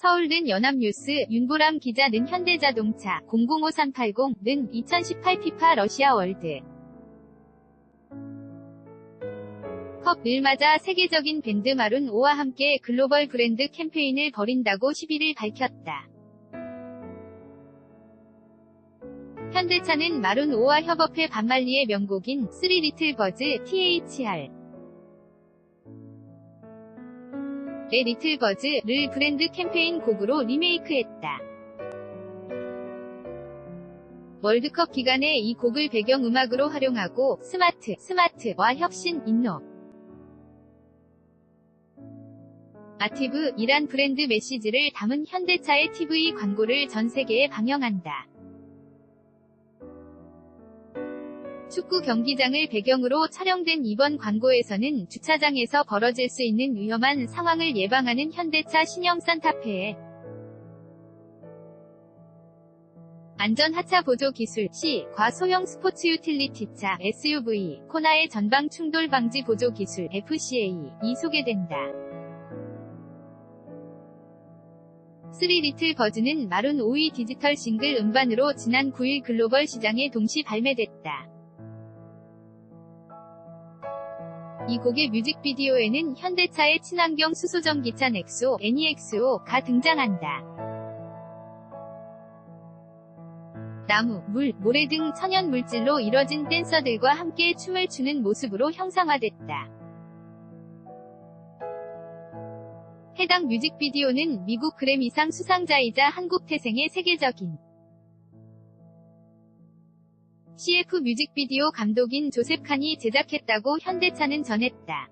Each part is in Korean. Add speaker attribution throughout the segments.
Speaker 1: 서울는 연합뉴스 윤보람 기자는 현대자동차 005380는 2018 피파 러시아 월드 컵을 맞아 세계적인 밴드 마룬 5와 함께 글로벌 브랜드 캠페인을 벌인다고 11일 밝혔다. 현대차는 마룬 5와 협업해 반말리의 명곡인 3 리틀 버즈 THR 의 리틀 버즈를 브랜드 캠페인 곡으로 리메이크했다. 월드컵 기간에 이 곡을 배경음악으로 활용하고 스마트, 스마트와 혁신, 인노, 아티브, 이란 브랜드 메시지를 담은 현대차의 TV 광고를 전 세계에 방영한다. 축구 경기장을 배경으로 촬영된 이번 광고에서는 주차장에서 벌어질 수 있는 위험한 상황을 예방하는 현대차 신형 산타페의 안전 하차 보조 기술 C, 과소형 스포츠 유틸리티 차 SUV, 코나의 전방 충돌 방지 보조 기술 FCA 이 소개된다. 3 리틀 버즈는 마룬 5위 디지털 싱글 음반으로 지난 9일 글로벌 시장에 동시 발매됐다. 이 곡의 뮤직비디오에는 현대차의 친환경 수소전 기차 넥소 NEXO가 등장한다. 나무, 물, 모래 등 천연 물질로 이뤄진 댄서들과 함께 춤을 추는 모습으로 형상화됐다. 해당 뮤직비디오는 미국 그래미상 수상자이자 한국 태생의 세계적인 CF 뮤직비디오 감독인 조셉 칸이 제작했다고 현대차는 전했다.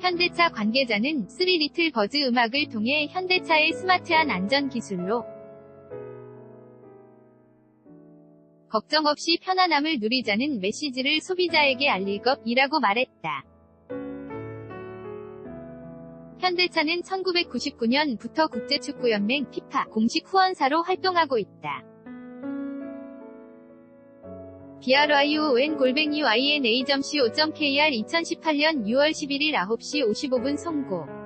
Speaker 1: 현대차 관계자는 3 리틀 버즈 음악을 통해 현대차의 스마트한 안전 기술로 걱정 없이 편안함을 누리자는 메시지를 소비자에게 알릴 것이라고 말했다. 현대차는 1999년부터 국제축구연맹 피파 공식 후원사로 활동하고 있다. Bryon 골뱅이 yna.co.kr 2018년 6월 11일 9시 55분 송고